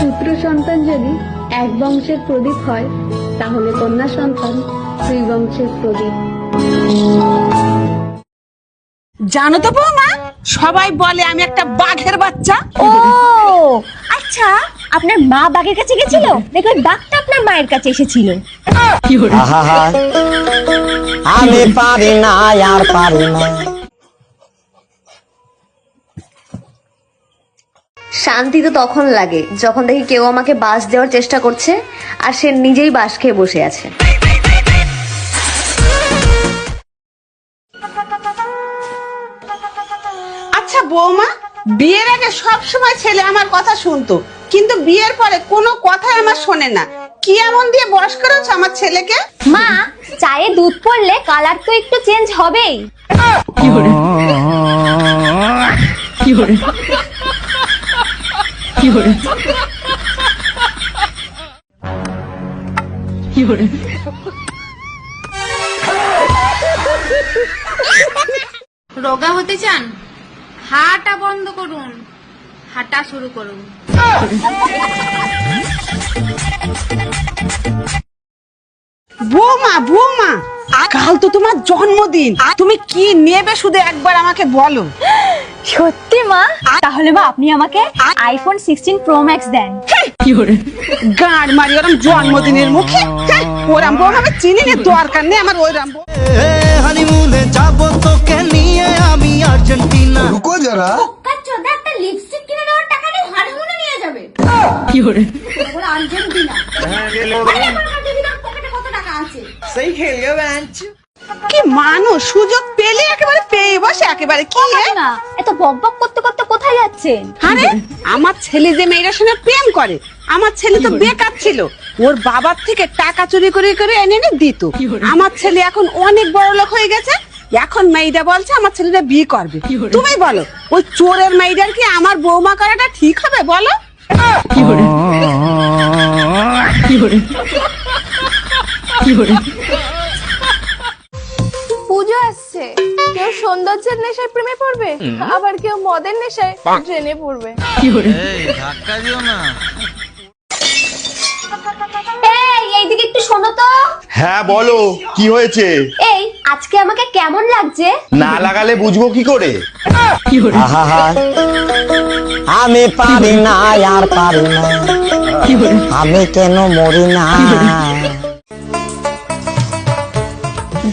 পুত্র সন্তান যদি এক বংশের প্রদীপ হয় তাহলে কন্যা সন্তান দুই বংশের প্রদীপ। জানো তো বৌমা সবাই বলে আমি একটা বাঘের বাচ্চা। ও আচ্ছা আপনার মা বাঘের কাছে গেছিল? দেখবেন বাঘটা আপনার মায়ের কাছে এসেছিল। আহা আমি পারি না আর পারি না। শান্তি তো তখন লাগে যখন দেখি কেউ আমাকে বাস দেওয়ার চেষ্টা করছে আর সে নিজেই বাস খেয়ে বসে আছে। আচ্ছা বৌমা বিয়ের আগে সব সময় ছেলে আমার কথা শুনতো কিন্তু বিয়ের পরে কোনো কথাই আমার শোনে না। কি এমন দিয়ে বয়স করেছ আমার ছেলেকে? মা চায়ে দুধ পড়লে কালার তো একটু চেঞ্জ হবেই। রোগা হতে চান হাঁটা বন্ধ করুন হাঁটা শুরু করুন। বৌমা বৌমা কাল তো তোমার জন্মদিন। তুমি কি নেবে শুধু একবার আমাকে বলো। সত্যি মা? তাহলে মা আপনি আমাকে আইফোন সিক্সটিন প্রো ম্যাক্স দেন। হ্যাঁ। কি মারি ওরম জন্মদিনের মুখে। হ্যাঁ। হ্যাঁ, ওরাম বউ আমি চিনি না দরকার নেই আমার ওরাম হানিমুনে যাব তোকে নিয়ে আমি আর্জেন্টিনা। রুকো কি সেই কি মানুষ সুযোগ পেলে একেবারে পেয়ে বসে একেবারে কি? না এত বক বক করতে করতে কোথায় যাচ্ছেন? আরে আমার ছেলে যে মেয়েটার সঙ্গে প্রেম করে আমার ছেলে তো বেকার ছিল। ওর বাবার থেকে টাকা চুরি করে করে এনে এনে দিত। আমার ছেলে এখন অনেক বড় লোক হয়ে গেছে। এখন মেয়েটা বলছে আমার ছেলেটা বিয়ে করবে। তুমি বলো ওই চোরের মেয়েটার কি আমার বৌমা করাটা ঠিক হবে বলো? আসছে কেউ সৌন্দর্যের নেশায় প্রেমে পড়বে আবার কেউ মদের নেশায় ট্রেনে পড়বে। ধাক্কা দিও না। এইদিকে একটু শোনো তো। হ্যাঁ বলো কি হয়েছে? এই আজকে আমাকে কেমন লাগছে? না লাগালে বুঝব কি করে? আমি পারি না আর পারি না। আমি কেন মরি না?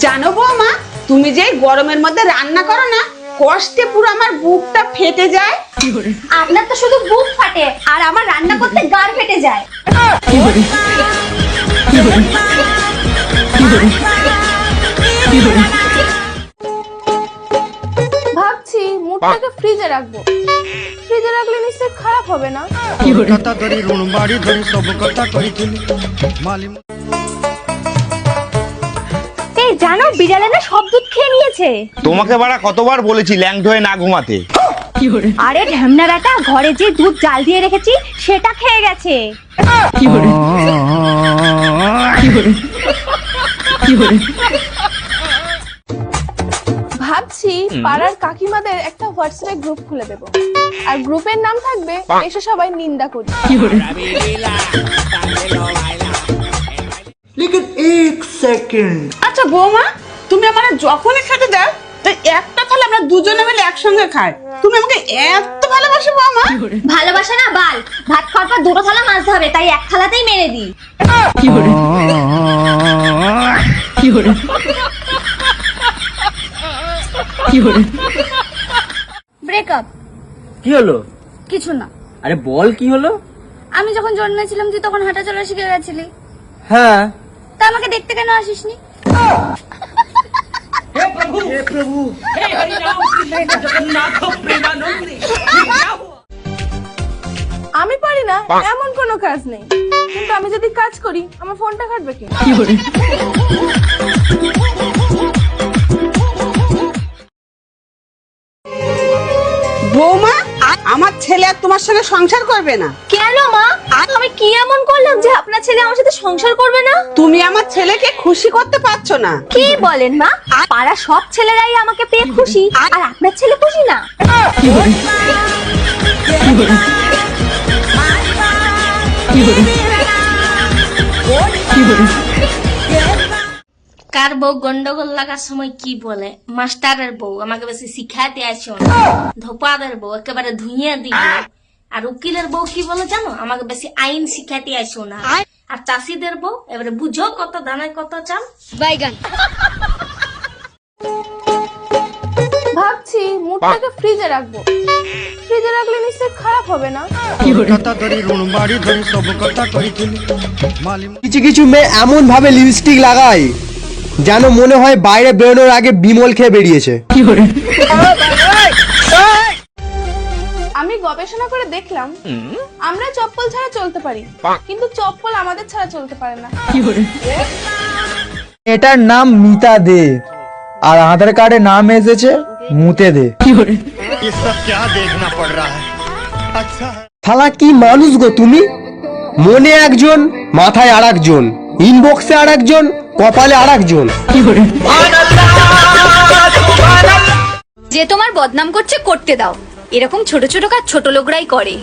জানো বৌমা তুমি যে গরমের মধ্যে রান্না করো না কষ্টে পুরো আমার বুকটা ফেটে যায়। আপনার তো শুধু বুক ফাটে আর আমার রান্না করতে গার ফেটে যায়। ভাবছি মুডটাকে ফ্রিজে রাখব। ফ্রিজে রাখলে নিশ্চয়ই খারাপ হবে না? কথা ধরি ঋণ বাড়ি ধরি সব কথা কইছিলি। মালি এই জানো বিড়ালে না সব দুধ খেয়ে নিয়েছে। তোমাকে বাড়া কতবার বলেছি ল্যাংট হয়ে না ঘুমাতে। আরে ঢ্যামনা বেটা ঘরে যে দুধ জাল দিয়ে রেখেছি সেটা খেয়ে গেছে। ভাবছি পাড়ার কাকিমাদের একটা হোয়াটসঅ্যাপ গ্রুপ খুলে দেবো। আর গ্রুপের নাম থাকবে এসে সবাই নিন্দা করি। আচ্ছা বৌমা তুমি আমার যখনই খেতে দাও তো একটা থালা আমরা দুজনে মিলে একসঙ্গে খাই। তুমি আমাকে এত ভালোবাসো বৌমা। ভালোবাসা না বাল। ভাত খাওয়ার পর দুটো থালা মাজতে হবে তাই এক থালাতেই মেরে দিই। ব্রেকআপ কি হলো? কিছু না। আরে বল কি হলো? আমি যখন জন্মেছিলাম তুই তখন হাঁটা চলা শিখে গেছিলি। হ্যাঁ। তা আমাকে দেখতে কেন আসিসনি? আমি পারি না এমন কোনো কাজ নেই। কিন্তু আমি যদি কাজ করি আমার ফোনটা কাটবে কে? বৌমা আমার ছেলে আর তোমার সঙ্গে সংসার করবে না। কেন মা আমি কি এমন করলাম যে আপনার ছেলে আমার সাথে সংসার করবে না তুমি আমার ছেলেকে খুশি করতে পারছ না। কি বলেন মা? পাড়া সব ছেলেরাই আমাকে পেয়ে খুশি আর আপনার ছেলে খুশি না? কার বউ গন্ডগোল লাগার সময় কি বলে? মাস্টারের বউ আমাকে বেশি শিখাতে আসো না ধোপাদের বউ একেবারে ধুইয়ে দিল। আর উকিলের বউ কি বলে জানো? আমাকে বেশি আইন শিখাতে আসো না আর চাষিদের বউ এবারে বুঝো কত দানায় কত চাল? ভাবছি মুডটাকে ফ্রিজে রাখব। ফ্রিজে রাখলে নিশ্চয়ই খারাপ হবে না? কথা ধরি ঋণ বাড়ি ধরি সব কথা কইছিলি। মালি কিছু কিছু মেয়ে এমন ভাবে লিপস্টিক লাগায় যেন মনে হয় বাইরে বেরোনোর আগে বিমল খেয়ে বেরিয়েছে। গবেষণা করে দেখলাম আমরা চপ্পল ছাড়া চলতে পারি। কিন্তু চপ্পল আমাদের ছাড়া চলতে পারে না। এটার নাম মিতা দে। আর আধার কার্ডে নাম এসেছে মুতে দে। থালা কি মানুষ গো তুমি? মনে একজন মাথায় আর একজন ইনবক্সে আর একজন কপালে আর একজন যে তোমার বদনাম করছে করতে দাও। এরকম ছোট ছোট কাজ ছোট লোকরাই করে।